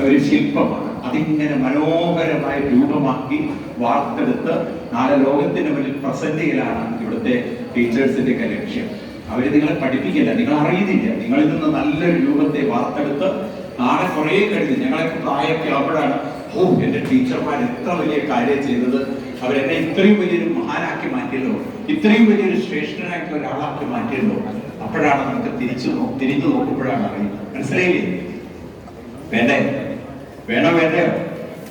ഒരു ശില്പമാണ് അതിങ്ങനെ മനോഹരമായി രൂപമാക്കി വാർത്തെടുത്ത് നാളെ ലോകത്തിന് മുന്നിൽ പ്രസന്റ് ചെയ്യലാണ് ഇവിടുത്തെ ടീച്ചേഴ്സിന്റെ ഒക്കെ ലക്ഷ്യം. അവർ നിങ്ങളെ പഠിപ്പിക്കില്ല നിങ്ങൾ അറിയുന്നില്ല. നിങ്ങളിൽ നിന്ന് നല്ലൊരു രൂപത്തെ വാർത്തെടുത്ത് നാളെ കുറെ കഴിഞ്ഞ് ഞങ്ങളൊക്കെ പ്രായമൊക്കെ ആവുമ്പോഴാണ് ഓ എന്റെ ടീച്ചർമാർ എത്ര വലിയ കാര്യം ചെയ്തത്. അവരെന്നെ ഇത്രയും വലിയൊരു മഹാനാക്കി മാറ്റിയല്ലോ. ഇത്രയും വലിയൊരു ശ്രേഷ്ഠനാക്കി ഒരാളാക്കി മാറ്റിയല്ലോ. അപ്പോഴാണ് നമുക്ക് തിരിച്ചു തിരിഞ്ഞു നോക്കുമ്പോഴാണ് അറിയുന്നത്. മനസ്സിലായില്ലേ? വേണ്ടേ? വേണോ വേണ്ടയോ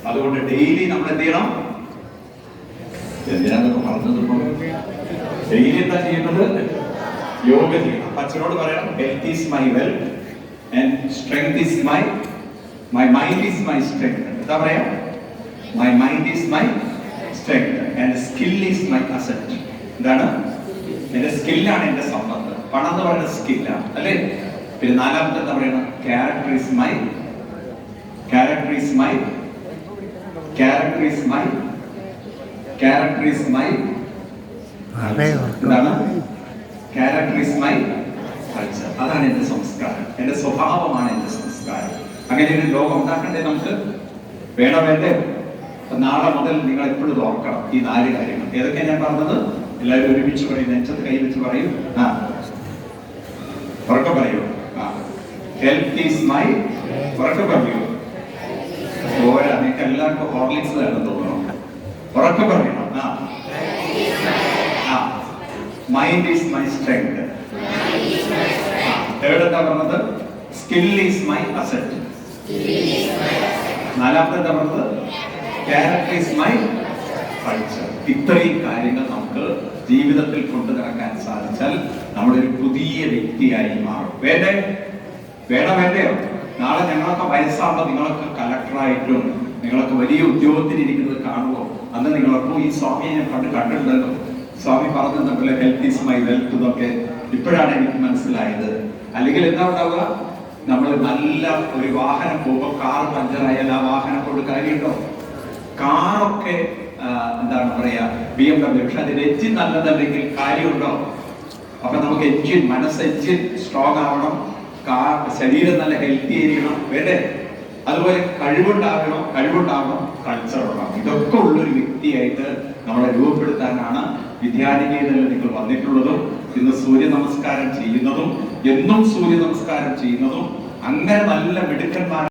അതുകൊണ്ട് ഡെയിലി നമ്മൾ എന്ത് ചെയ്യണം? എന്തിനാന്നൊക്കെ പറഞ്ഞത് ഡെയിലി എന്താ ചെയ്യുന്നത്? യോഗ ചെയ്യണം. അച്ഛനോട് പറയണം health is my wealth and strength is my my mind is my strength എന്താ പറയാ? My mind is my strength and skill is my asset എന്താണ്? എന്റെ സ്കില്ലാണ് എന്റെ സമ്പത്ത്. പണം എന്ന് പറയുന്നത് സ്കില്ലാണ് അല്ലേ? പിന്നെ നാലാമത്തെ എന്താ പറയുന്നത് character is my character is my character is my character is my എന്താണ്? ക്യാരക്ടർ ഇസ് മൈ കൾച്ചർ അതാണ് എന്റെ സംസ്കാരം. എന്റെ സ്വഭാവമാണ് എന്റെ സംസ്കാരം. അങ്ങനെ ഒരു ലോകം ഉണ്ടാക്കണ്ടേ നമുക്ക്? വേണോ വേണ്ടേ? നാളെ മുതൽ നിങ്ങൾ എപ്പോഴും ഓർക്കണം ഈ നാല് കാര്യങ്ങൾ. ഏതൊക്കെ ഞാൻ പറഞ്ഞത്? എല്ലാവരും ഒരുമിച്ച് പറയും. നെഞ്ചത്ത് കൈ വെച്ച് പറയും. ആ. ഉറക്കം പറയൂ. ആ. ഹെൽത്ത് ഈസ് മൈ ഉറക്കം പറയൂ. നിങ്ങൾക്ക് എല്ലാവർക്കും ഹോർലിക്സ് വേണം തോന്നണം ഉറക്കെ പറയണം. ആ. ആ. Mind is my strength third എന്താ പറഞ്ഞത്? സ്കിൽ ഈസ് മൈ അസറ്റ് നാലാമത്തെ എന്താ പറഞ്ഞത്? ക്യാരക്ടർ ഈസ് മൈ കൾച്ചർ ഇത്രയും കാര്യങ്ങൾ നമുക്ക് ജീവിതത്തിൽ കൊണ്ടുനടക്കാൻ സാധിച്ചാൽ സാധിച്ചാൽ ഒരു പുതിയ വ്യക്തിയായി മാറും. വേണ്ടേ? വേണ വേണ്ടയോ? നാളെ ഞങ്ങളൊക്കെ വയസ്സാകുമ്പോൾ നിങ്ങളൊക്കെ കലക്ടറായിട്ടും നിങ്ങളൊക്കെ വലിയ ഉദ്യോഗത്തിൽ ഇരിക്കുന്നത് കാണുമോ അന്ന് നിങ്ങളൊക്കെ ഈ സ്വാമിയെ ഞാൻ പണ്ട് കണ്ടിട്ടുണ്ടല്ലോ. സ്വാമി പറഞ്ഞു നമ്മളെ ഹെൽത്ത് ഈസ് മൈ വെൽത്ത് എന്നൊക്കെ ഇപ്പോഴാണ് എനിക്ക് മനസ്സിലായത്. അല്ലെങ്കിൽ എന്താ ഉണ്ടാവുക? നമ്മൾ നല്ല ഒരു വാഹനം പോകുമ്പോൾ കാർ പഞ്ചറായാൽ ആ വാഹനം കൊണ്ട് കാര്യമുണ്ടോ? കാറൊക്കെ എന്താണ് പറയാ ബി എം ഡബ്ല്യു പക്ഷെ അതിന് എഞ്ചിൻ നല്ലതല്ലെങ്കിൽ കാര്യമുണ്ടോ? അപ്പൊ നമുക്ക് എഞ്ചിൻ മനസ്സ് എഞ്ചിൻ സ്ട്രോങ് ആവണം. കാർ ശരീരം നല്ല ഹെൽത്തി ആയിരിക്കണം. വേണ്ടേ അതുപോലെ കഴിവുണ്ടാകണം കഴിവുണ്ടാകണം കൾച്ചർ ഉണ്ടാകണം ഇതൊക്കെ ഉള്ളൊരു വ്യക്തിയായിട്ട് നമ്മളെ രൂപപ്പെടുത്താനാണ് വിദ്യാനികേതനിൽ നിങ്ങൾ വന്നിട്ടുള്ളതും ഇന്ന് സൂര്യ നമസ്കാരം ചെയ്യുന്നതും എന്നും സൂര്യ നമസ്കാരം ചെയ്യുന്നതും അങ്ങനെ നല്ല മിടുക്കന്മാർ